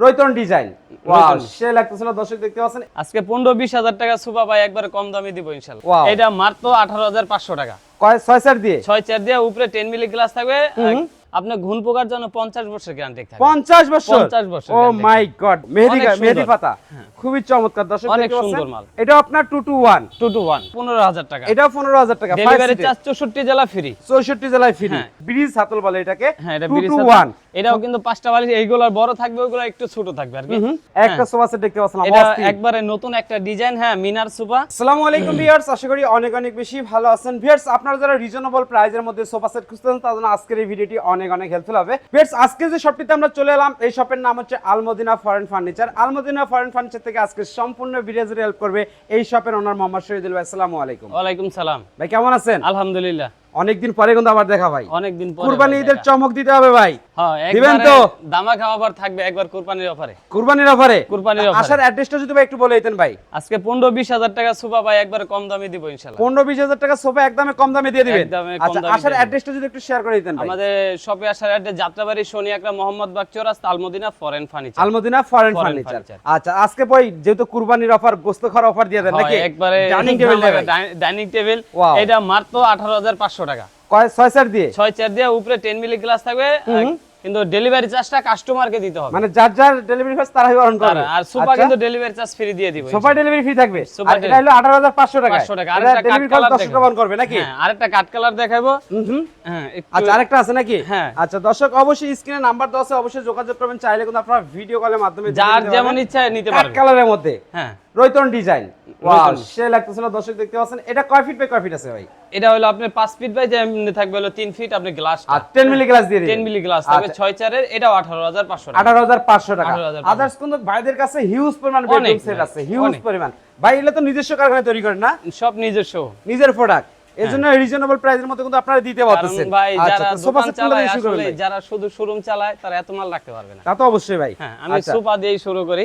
রয়তন design. Wow. সে লাগতেছিল দর্শক দেখতে পাচ্ছেন? আজকে পনেরো বিশ হাজার টাকা সুপা ভাই একবারে কম দামে দিব. ইনশাল্লাহ। এটা মাত্র আঠারো হাজার পাঁচশো টাকা। কয় ছয় চার দিয়ে? ছয় চার দিয়ে উপরে টেন মিলি গ্লাস থাকবে। আপনার ঘুন পোকার জন্য পঞ্চাশ বছর গ্যারান্টি থাকবে। পঞ্চাশ বছর? 50 বছর ও মাই গড মেহেদি মেহেদি পাতা। খুবই চমৎকার দর্শক অনেক সুন্দর মাল। এটা আপনার two two one two two one পনেরো হাজার টাকা। এটাও পনেরো হাজার টাকা ডেলিভারি চার্জ চৌষট্টি জেলা ফ্রি চৌষট্টি জেলায় ফ্রি হ্যাঁ। ব্রিজ হাতল বলে এটাকে। হ্যাঁ এটা ওয়ান এটাও কিন্তু পাঁচটা বালিশ এইগুলোর বড় থাকবে ওগুলো একটু ছোট থাকবে আর কি। একটা সোফা সেট দেখতে পাচ্ছিলাম এটা একবারে নতুন একটা ডিজাইন হ্যাঁ মিনার সুপা আসসালামু আলাইকুম ভিউয়ার্স আশা করি অনেক অনেক বেশি ভালো আছেন। ভিউয়ার্স আপনারা যারা রিজনেবল প্রাইজের মধ্যে সোফা সেট খুঁজতেছেন তাদের আজকের এই ভিডিওটি অনেক অনেক হেল্পফুল হবে। ভিউয়ার্স আজকে যে শপটিতে আমরা চলে এলাম এই শপের নাম হচ্ছে Almadina foreign furniture Almadina foreign furniture থেকে আজকে সম্পূর্ণ ভিডিও জুড়ে হেল্প করবে এই শপের ওনার মোহাম্মদ শহীদুল ভাই। আসসালামু আলাইকুম। ওয়ালাইকুম সালাম। ভাই কেমন আছেন? আলহামদুলিল্লাহ। অনেকদিন পরে কিন্তু আবার দেখা ভাই। অনেকদিন পরে কুরবানি ঈদের চমক দিতে হবে ভাই। হ্যাঁ দিবেন তো? দামা খাওয়া আবার থাকবে একবার কুরবানির অফারে কুরবানির অফারে কুরবানির অফারে। আসার অ্যাড্রেসটা যদি ভাই একটু বলে দিতেন ভাই। আজকে পনেরো বিশ হাজার টাকা সুপা ভাই একবারে কম দামে দিব পনেরো বিশ হাজার টাকা সোফা একদমে কম দামে দিয়ে দিবেন? আচ্ছা আসার অ্যাড্রেসটা যদি একটু শেয়ার করে দিতেন ভাই। আমাদের শপে আসার অ্যাড্রেস যাত্রাবাড়ি শনি আকরা মোহাম্মদ বাগ চৌরাস্তা Almadina foreign furniture Almadina foreign furniture আচ্ছা আজকে বই যেহেতু কুরবানির অফার গোস্ত খাওয়ার অফার দিয়ে দেন নাকি? একবারে ডাইনিং টেবিল ডাইনিং টেবিল এটা মাত্র আঠারো হাজার পাঁচশো টাকা। ছয় চার দিয়ে? ছয় চার দিয়ে উপরে টেন মিলি গ্লাস থাকবে। কিন্তু ডেলিভারি চার্জটা কাস্টমারকে দিতে হবে। মানে যার যার ডেলিভারি তারাই অন করবে। আর সুপা কিন্তু ডেলিভারি চার্জ ফ্রি দিয়ে দিব সোফা ডেলিভারি ফ্রি থাকবে। আর এটা হলো 18500 টাকা। 500 টাকা কাট ডেলিভারি কালার 10 টাকা অন করবে নাকি? হ্যাঁ আরেকটা কাট কালার দেখাবো। হুম। হ্যাঁ আচ্ছা আরেকটা আছে নাকি? হ্যাঁ। আচ্ছা দর্শক অবশ্যই স্ক্রিনে নাম্বার দেওয়া আছে অবশ্যই যোগাযোগ করবেন। চাইলে কিন্তু আপনারা ভিডিও কলের মাধ্যমে যার যেমন পারবেন। ইচ্ছা নিতে কাট পারবে। কালারের মধ্যে। হ্যাঁ। রয়তন ডিজাইন। ওয়াও সে লাগতেছিল দর্শক দেখতে পাচ্ছেন এটা কয় ফিট বাই কয় ফিট আছে ভাই? এটা হলো আপনার পাঁচ ফিট বাই যেমনি থাকবে হলো তিন ফিট আপনি গ্লাস আর 10 মিলি গ্লাস দিয়ে দিবেন। টেন মিলি গ্লাস থাকবে আচ্ছা। ছয় চারের এটাও আঠারো হাজার পাঁচশো টাকা। আঠারো হাজার পাঁচশো টাকা। 18,500 আদার্স কিন্তু ভাইদের কাছে হিউজ পরিমাণ বেডরুম সেট আছে হিউজ পরিমাণ। ভাই এগুলো তো নিজস্ব কারখানায় তৈরি করেন না? সব নিজস্ব। নিজের প্রোডাক্ট এর জন্য রিজনেবল প্রাইসের মধ্যে কিন্তু আপনারা দিতে পারতেছেন। ভাই আচ্ছা, যারা সোফা সেট চালায় আসলে যারা শুধু শোরুম চালায় তারা এত মাল রাখতে পারবে না। তা তো অবশ্যই ভাই। হ্যাঁ আমি আচ্ছা। সোফা দিয়েই শুরু করি।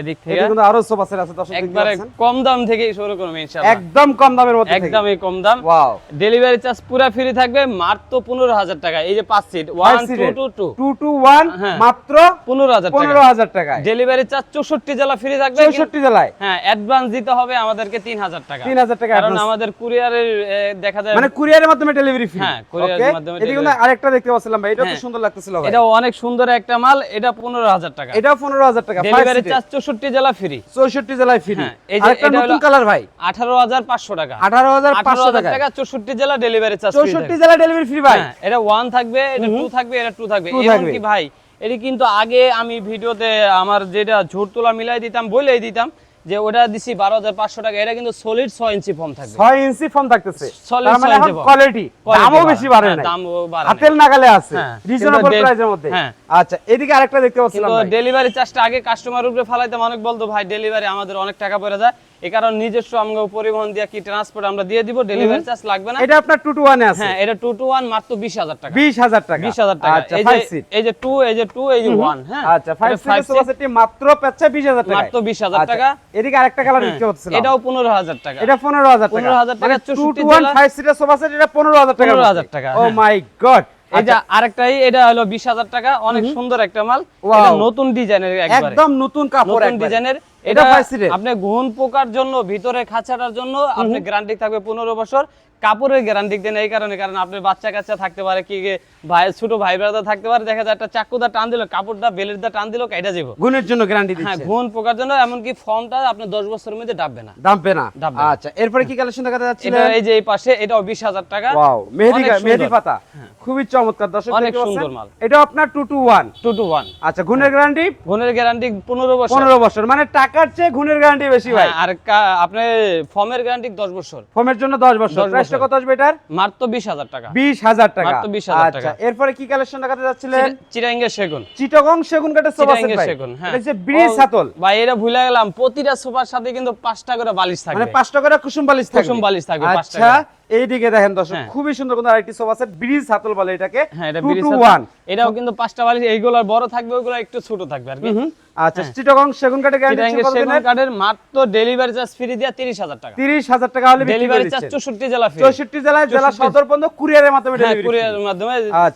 এদিক থেকে। কিন্তু আরও সোফা সেট আছে দর্শক একবারে কম দাম থেকেই শুরু করব ইনশাআল্লাহ। একদম কম দামের মধ্যে একদমই কম দাম। ওয়াও। ডেলিভারি চার্জ পুরো ফ্রি থাকবে মাত্র পনেরো হাজার টাকা এই যে পাঁচ seat one two two two 221 হ্যাঁ। মাত্র পনেরো হাজার টাকা 15000 টাকায়। ডেলিভারি চার্জ চৌষট্টি জেলা ফ্রি থাকবে। 64 জেলায়। হ্যাঁ অ্যাডভান্স দিতে হবে আমাদেরকে তিন হাজার টাকা। 3000 টাকা কারণ আমাদের কুরিয়ারের দেখা যায় মানে কুরিয়ারের মাধ্যমে ডেলিভারি ফ্রি হ্যাঁ, এর মাধ্যমে এদিকে কিন্তু আরেকটা দেখতে পাচ্ছিলাম ভাই এটা তো হ্যাঁ। সুন্দর লাগতেছিল ভাই। এটা অনেক সুন্দর একটা মাল এটা পনেরো হাজার টাকা। এটাও 15000 টাকা। ডেলিভারি চার্জ চৌষট্টি জেলা ফ্রি 64 জেলায় ফ্রি এই যে এটা নতুন কালার ভাই। আঠারো হাজার পাঁচশো টাকা। 18500 হাজার টাকা টাকা চৌষট্টি জেলা ডেলিভারি চার্জ 64 জেলায় ডেলিভারি ফ্রি ভাই। হ্যাঁ, এটা ওয়ান থাকবে এটা টু থাকবে এটা টু থাকবে। Two এমনকি থাকবে। ভাই এটি কিন্তু আগে আমি ভিডিওতে আমার যেটা ঝোর তোলা মিলাই দিতাম বলেই দিতাম যে ওটা দিছি বারো হাজার পাঁচশো টাকা এটা কিন্তু সলিড ছয় ইঞ্চি ফর্ম থাকবে। 6 ইঞ্চি ফর্ম থাকতেছে। সলিড মানে ইঞ্চি কোয়ালিটি দামও বেশি বাড়ে না নাই। দামও বাড়ে নাই। হাতের নাগালে আছে। হ্যাঁ, রিজনেবল প্রাইসের মধ্যে। হ্যাঁ। আচ্ছা এদিকে আরেকটা দেখতে পাচ্ছিলাম ডেলিভারি চার্জটা আগে কাস্টমার উপরে ফালাইতাম অনেক বলতো ভাই ডেলিভারি আমাদের অনেক টাকা পড়ে যায়। এই কারণ নিজস্ব আমরা পরিবহন দিয়ে কি ট্রান্সপোর্ট আমরা দিয়ে দিব? ডেলিভারি চার্জ লাগবে না? এটা আপনার 2 টু 1 আছে। হ্যাঁ এটা টু টু ওয়ান মাত্র বিশ হাজার টাকা। 20000 টাকা। বিশ হাজার টাকা। আচ্ছা এই 5 যে সিট এই যে টু এই যে টু এই যে ওয়ান হ্যাঁ? আচ্ছা 5 এটা সিটের five সোফা মাত্র পাচ্ছে 20000 টাকা মাত্র 20,000 টাকা। এদিকে আরেকটা কালার হ্যাঁ, দেখতে পাচ্ছিলাম। এটাও পনেরো হাজার টাকা। এটা 15000 টাকা। 15,000 টাকা, 2 টু 64 1 5 সিটের সোফা সেট এটা 15000 টাকা 15,000 টাকা, ও। মাই গড যে আরেকটাই এটা হলো বিশ হাজার টাকা। অনেক সুন্দর একটা মাল। এটা নতুন ডিজাইনের একবারে। একদম নতুন কাপড় একবারে। ডিজাইনের এটা এটা 5 সিটের আপনি ঘুণ পোকার জন্য ভিতরে খাঁচাটার জন্য আপনি গ্যারান্টি থাকবে পনেরো বছর। কাপড়ের গ্যারান্টি দেন এই কারণে কারণ আপনার বাচ্চা কাচ্চা থাকতে পারে কি ভাই ছোট ভাই ব্রাদার থাকতে পারে দেখা যায় একটা চাকুদা টান দিল কাপড়টা বেলের দা টান দিল কেটে যাব গুণের জন্য গ্যারান্টি হ্যাঁ দিচ্ছে। ঘুণ পোকার জন্য এমনকি ফর্মটা আপনার দশ বছরের মধ্যে ডাববে না। দামবে না? আচ্ছা এরপরে কি কালেকশন দেখাতে এটা এই যে এই পাশে এটাও বিশ হাজার টাকা। ওয়াও মেহেদি মেহেদি পাতা। খুবই চমৎকার। দর্শক অনেক সুন্দর মাল। এটা আপনার 2 টু 1 টু টু ওয়ান আচ্ছা গুণের গ্যারান্টি ঘুণের গ্যারান্টি পনেরো বছর। 15 বছর। মানে টাকার চেয়ে গুণের গ্যারান্টি বেশি ভাই। হ্যাঁ, আর আপনার ফর্মের গ্যারান্টি দশ বছর। ফর্মের জন্য 10 বছর। 10 প্রাইসটা কত আসবে এটার? মাত্র বিশ হাজার টাকা। 20000 টাকা। মাত্র 20,000 আচ্ছা টাকা। এরপরে কি কালেকশন দেখাতে যাচ্ছিলেন? চিরাঙ্গের সেগুন। চিটাগং সেগুন কাটে সোফা সেট ভাই। সেগুন হ্যাঁ। এই যে ব্রিজ ভাই এটা ভুলে গেলাম প্রতিটা সোফার সাথে কিন্তু পাঁচটা করে বালিশ থাকবে। মানে 5 টাকা কুসুম বালিশ থাকবে। কুসুম বালিশ থাকবে, পাঁচ আচ্ছা টাকা। এইদিকে দেখেন দর্শক হ্যাঁ। খুবই সুন্দর কিন্তু আরেকটি সোফা সেট ব্রিজ হাতল বলে এটাকে হ্যাঁ এটা 2 বিরিশ টু হাজার। 1 এটাও কিন্তু পাঁচটা বালিশ এইগুলোর বড় থাকবে ওগুলো একটু ছোট থাকবে আর কি। আচ্ছা চিটাগং সেগুন কাঠের গ্যারান্টি সেগুন কাঠের মাত্র ডেলিভারি চার্জ ফ্রি দিয়া তিরিশ হাজার টাকা। 30000 টাকা হলে ডেলিভারি চার্জ দিচ্ছেন। চৌষট্টি জেলা ফ্রি 64 জেলায় জেলা সদর পর্যন্ত কুরিয়ারের মাধ্যমে হ্যাঁ ডেলিভারি কুরিয়ারের মাধ্যমে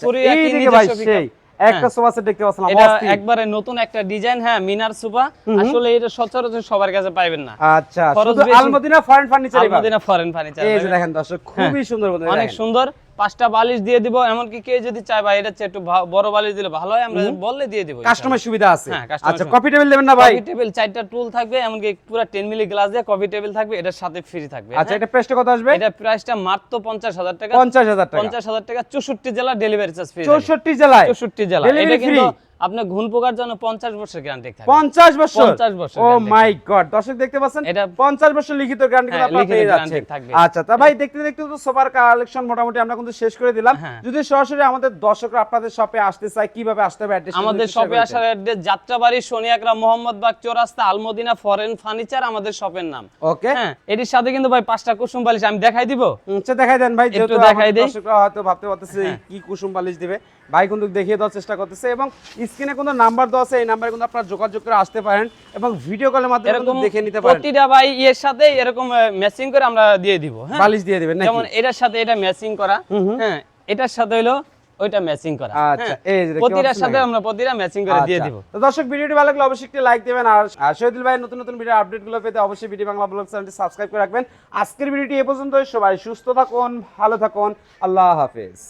কুরিয়ার এই দিকে ভাই সেই। একটা সোফা সেট দেখতে পাচ্ছিলাম এটা একবারে নতুন একটা ডিজাইন হ্যাঁ মিনার সোফা আসলে এটা সচরাচর সবার কাছে পাইবেন না। আচ্ছা শুধু Almadina foreign furniture Almadina foreign furniture এই যে দেখেন দর্শক খুবই সুন্দর অনেক সুন্দর। পাঁচটা বালিশ দিয়ে দিব এমনকি কে যদি চায় ভাই এটা একটু বড় বালিশ দিলে ভালো হয় আমরা বললে দিয়ে দিব। কাস্টমার সুবিধা আছে। হ্যাঁ, আচ্ছা কফি টেবিল দেবেন না ভাই? কফি টেবিল চারটা টুল থাকবে এমনকি পুরো 10 মিলি গ্লাস দিয়ে কফি টেবিল থাকবে এটার সাথে ফ্রি থাকবে। আচ্ছা হ্যাঁ? এটা প্রাইসটা কত আসবে? এটা প্রাইসটা মাত্র পঞ্চাশ হাজার টাকা। পঞ্চাশ হাজার টাকা। পঞ্চাশ হাজার টাকা চৌষট্টি জেলা ডেলিভারি চার্জ ফ্রি চৌষট্টি জেলায়? চৌষট্টি জেলা Delivery এটা কিন্তু? আপনার ঘুণ পোকার জন্য পঞ্চাশ বছর গ্যারান্টি থাকবে পঞ্চাশ বছর? 50 বছর ও মাই গড দর্শক দেখতে পাচ্ছেন? এটা- পঞ্চাশ বছর লিখিত গ্যারান্টি আপনারা পেয়ে যাচ্ছেন। থাকবে। আচ্ছা তা ভাই দেখতে দেখতে তো সোফার কালেকশন মোটামুটি আমরা কিন্তু শেষ করে দিলাম। হ্যাঁ। যদি সরাসরি আমাদের দর্শকরা আপনাদের শপে আসতে চায় কীভাবে আসতে হবে অ্যাড্রেস আমাদের শপে আসার অ্যাড্রেস যাত্রাবাড়ি সোনিয়াকরা মোহাম্মদবাগ চৌরাস্তা আলমদিনা ফরেন ফার্নিচার আমাদের শপের নাম। ওকে হ্যাঁ এটির সাথে কিন্তু ভাই পাঁচটা কুসুম বালিশ আমি দেখাই দিব? আচ্ছা দেখাই দেন ভাই যেহেতু দেখাই দেই। দর্শকরা হয়তো ভাবতে পারতেছে হ্যাঁ। কি কুসুম বালিশ দিবে। ভাই কিন্তু দেখিয়ে দেওয়ার চেষ্টা করতেছে এবং স্ক্রিনে কোনো নাম্বার দেওয়া আছে এই নাম্বারে কিন্তু আপনারা যোগাযোগ করে আসতে পারেন এবং ভিডিও কলের মাধ্যমে এরকম কিন্তু দেখে নিতে পারেন। প্রতিটা ভাই ইয়ের সাথে এরকম ম্যাচিং করে আমরা দিয়ে দিব হ্যাঁ? বালিশ দিয়ে দিবেন যেমন এটার সাথে এটা ম্যাচিং করা হ্যাঁ এটার সাথে হলো ওইটা ম্যাচিং করা আচ্ছা, হ্যাঁ। এই যে প্রতিটার সাথে আমরা প্রতিটা ম্যাচিং করে দিয়ে আচ্ছা। দিব। তো দর্শক ভিডিওটি ভালো লাগলে অবশ্যই একটি লাইক দিবেন আর শহীদুল ভাইয়ের নতুন নতুন ভিডিও আপডেটগুলো পেতে অবশ্যই ভিডিও বাংলা ব্লগ চ্যানেলটি সাবস্ক্রাইব করে রাখবেন। আজকের ভিডিওটি এ পর্যন্তই। সবাই সুস্থ থাকুন ভালো থাকুন। আল্লাহ হাফেজ।